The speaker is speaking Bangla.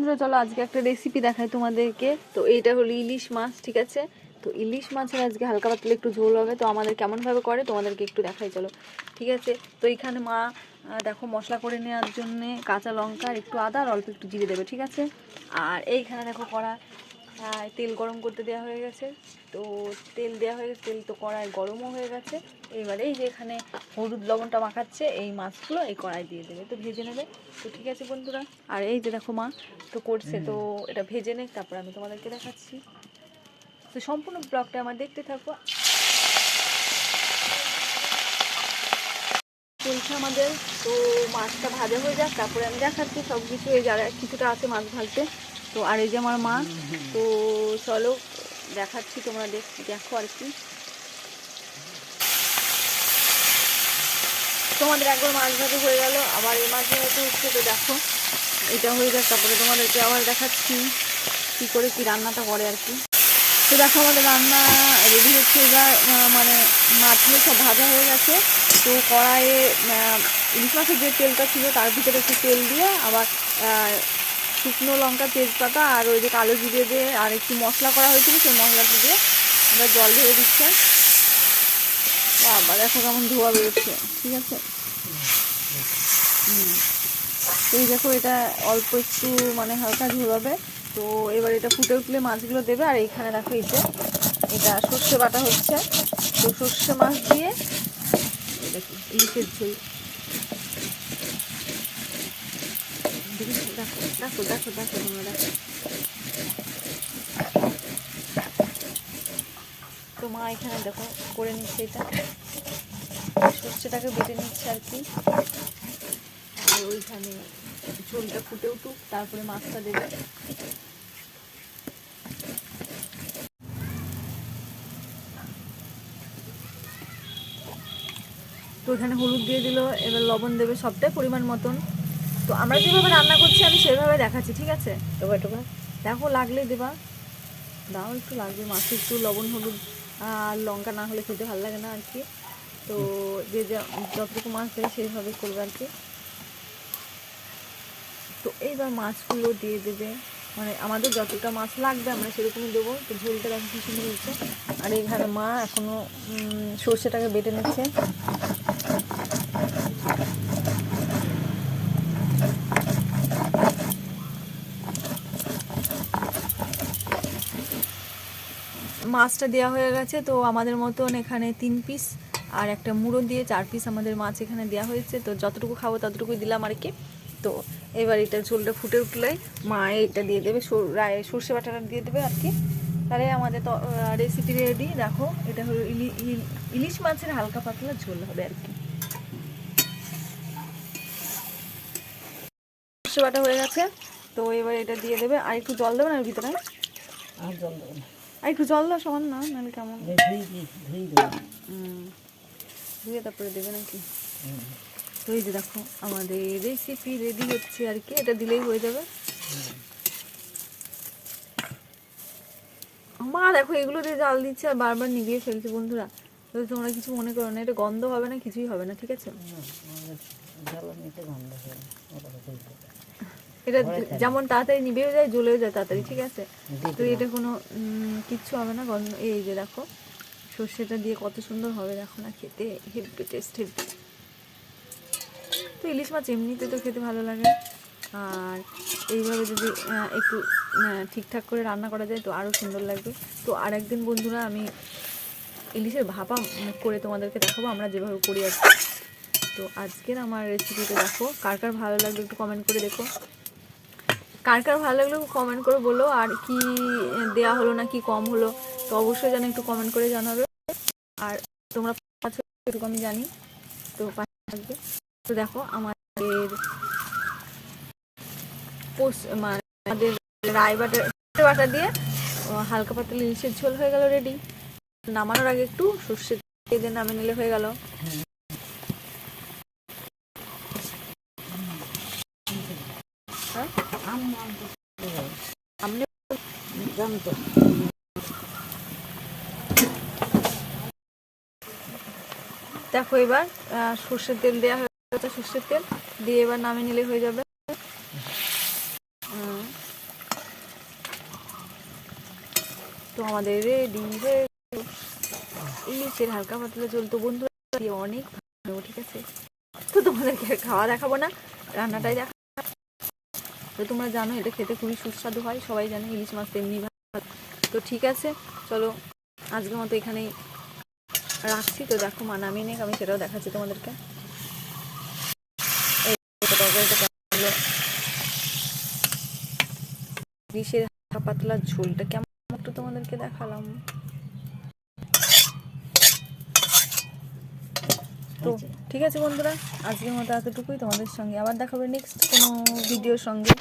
বন্ধুরা চলো আজকে একটা রেসিপি দেখাই তোমাদেরকে। তো এইটা হলো ইলিশ মাছ ঠিক আছে? তো ইলিশ মাছের আজকে হালকা পাতলে একটু ঝোল হবে তো আমাদের কেমনভাবে করে তোমাদেরকে একটু দেখাই চলো। ঠিক আছে? তো এইখানে মা দেখো মশলা করে নেওয়ার জন্যে কাঁচা লঙ্কা একটু আদা আর অল্প একটু জিরে দেবে ঠিক আছে? আর এইখানে দেখো আহ, তেল গরম করতে দেওয়া হয়ে গেছে। তো তেল দেওয়া হয়ে গেছে, তেল তো কড়াই গরমও হয়ে গেছে। এবারে এই যে এখানে হলুদ লবণটা মাখাচ্ছে, এই মাছগুলো এই কড়াই দিয়ে দেবে। তো ভেজে নেবে। তো ঠিক আছে বন্ধুরা, আর এই যে দেখো মা, তো করছে, তো এটা ভেজে নে তারপর আমি তোমাদেরকে দেখাচ্ছি। তো সম্পূর্ণ ব্লগটা আমার দেখতে থাকো। চলছে আমাদের, তো মাছটা ভাজা হয়ে যাক, তারপরে আমি দেখাচ্ছি সব কিছু এই যারা কিছুটা আছে মাছ ভাজতে। তো আর এই যে আমার মা, তো চলো দেখাচ্ছি তোমরা দেখ আর কি। তোমাদের একবার মাছ ভাজা হয়ে গেল, আবার এই মাছ ভাজা হচ্ছে তো দেখো, এটা হয়ে যাক, তারপরে তোমাদেরকে আবার দেখাচ্ছি কী করে কি রান্নাটা করে আর কি। তো দেখো আমাদের রান্না রেডি হচ্ছে এবার মানে মাছগুলো সব ভাজা হয়ে গেছে। তো কড়াইয়ে ইলিশ মাছের যে তেলটা ছিল তার ভিতরে একটু তেল দিয়ে আবার শুকনো লঙ্কা তেজপাতা আর ওই যে কালো জিরে দিয়ে আর একটু মশলা করা হয়েছিল, সেই মশলাটা দিয়ে এবার জল ধরে দিচ্ছে আবার দেখো কেমন ধোয়া বেরোচ্ছে, ঠিক আছে? হুম। এই দেখো, এটা অল্প একটু মানে হালকা ঝোল হবে তো এবার এটা ফুটে উঠলে মাছগুলো দেবে, আর এইখানে দেখো এই যে, এটা সর্ষে বাটা হচ্ছে। তো সর্ষে মাছ দিয়ে দেখো ইলিশের ঝোল। তো মা এখানে দেখো করে নিচ্ছে এটা সর্ষেটাকে বেটে নিচ্ছে আর কি আর ওইখানে ঝোলটা ফুটে উঠুক তারপরে মাছটা দেবে তো এখানে হলুদ দিয়ে দিল, এবার লবণ দেবে সবটাই পরিমাণ মতন। তো আমরা যেভাবে রান্না করছি আমি সেভাবে দেখাচ্ছি ঠিক আছে? টোকা টোকা দেখো লাগলে দেবা। দাও একটু লাগবে মাছে একটু লবণ হলুদ আর লঙ্কা না হলে খেতে ভালো লাগে না আর কি। তো যে যা- যতটুকু মাছ দেয় সেইভাবে করবে আর কি। তো এইবার মাছগুলো দিয়ে দেবে। মানে আমাদের যতটা মাছ লাগবে আমরা সেরকমই দেবো। তো ঝোলটা দেখো কি সুন্দর হচ্ছে আর এখানে মা এখনও সর্ষেটাকে বেটে নিচ্ছে। মাছটা দেওয়া হয়ে গেছে, তো আমাদের মতন এখানে তিন পিস আর একটা মুড়ো দিয়ে চার পিস আমাদের মাছ এখানে দেওয়া হয়েছে, তো যতটুকু খাব ততটুকুই দিলাম আর কি। তো এবার এটা ঝোলটা ফুটে উঠলে মা এটা দিয়ে দেবে সর্ষে বাটাটা দিয়ে দেবে আর কি। তাহলে আমাদের রেসিপি রেডি দেখো, এটা হলো ইলি- ইলিশ মাছের হালকা পাতলা ঝোল হবে আর কি। সর্ষে বাটা হয়ে গেছে, তো এবার এটা দিয়ে দেবে, আর একটু জল দেবে না ভিতরে? আর জল দেবে না। আর একটু জল দাও সমান না নাহলে কেমন? ধুয়ে তারপরে দেবে নাকি? তো এই যে দেখো আমাদের রেসিপি রেডি হচ্ছে আর কি এটা দিলেই হয়ে যাবে। মা দেখো এগুলো দিয়ে জাল দিচ্ছে আর বারবার নিভিয়ে ফেলছে বন্ধুরা। তো তোমরা কিছু মনে করো না এটা গন্ধ হবে না কিছুই হবে না ঠিক আছে? এটা যেমন তাড়াতাড়ি নিভেও যায় জ্বলেও যায় তাড়াতাড়ি ঠিক আছে? তো এটা কোনো কিচ্ছু হবে না। গন্ধ এই যে দেখো সর্ষেটা দিয়ে কত সুন্দর হবে দেখো না খেতে। Heavy taste heavy. তো ইলিশ মাছ এমনিতে তো খেতে ভালো লাগে। আর এইভাবে যদি একটু ঠিকঠাক করে রান্না করা যায় তো আরও সুন্দর লাগবে। তো আর একদিন বন্ধুরা আমি ইলিশের ভাপা করে তোমাদেরকে দেখাবো। আমরা যেভাবে করি আর তো আজকের আমার রেসিপিটা দেখো। কার কার ভালো লাগল একটু কমেন্ট করে দেখো। কার কার ভালো লাগল কমেন্ট করে বলো, আর কি দেয়া হলো না কি কম হলো, তো অবশ্যই যেন একটু কমেন্ট করে জানাবে। আর তোমরা আছো আমি জানি, তো থাকবে তো দেখো, আমাদের পোস্ট মানে আমাদের রায় বাটা বাটা দিয়ে হালকা পাতলা ইলিশের ঝোল হয়ে গেল রেডি নামানোর আগে একটু সর্ষে দিয়ে নামে নিলে হয়ে গেল। জানতো দেখো এবার সর্ষের তেল দেওয়া হয়ে গেছে, সর্ষের তেল। দিয়ে এবার নামিয়ে নিলে হয়ে যাবে। তো আমাদের রেডি হয়ে হালকা পাতলা চলতো বন্ধু অনেক ভালো, ঠিক আছে। তো তোমাদেরকে খাওয়া দেখাবো না, রান্নাটাই দেখা তো তোমরা জানো, এটা খেতে খুবই সুস্বাদু হয়। সবাই জানে ইলিশ মাছ তেমনি ভালো তো ঠিক আছে, চলো আজকের মতো এখানেই রাখছি। তো দেখো, মা নামিয়ে নেক, আমি সেটাও দেখাচ্ছি তোমাদেরকে। ইলিশের পাতলা ঝোলটা কেমন একটু তোমাদেরকে দেখালাম। তো ঠিক আছে বন্ধুরা আজকের মতো এতটুকুই। তোমাদের সঙ্গে আবার দেখাবে নেক্সট কোনো ভিডিওর সঙ্গে।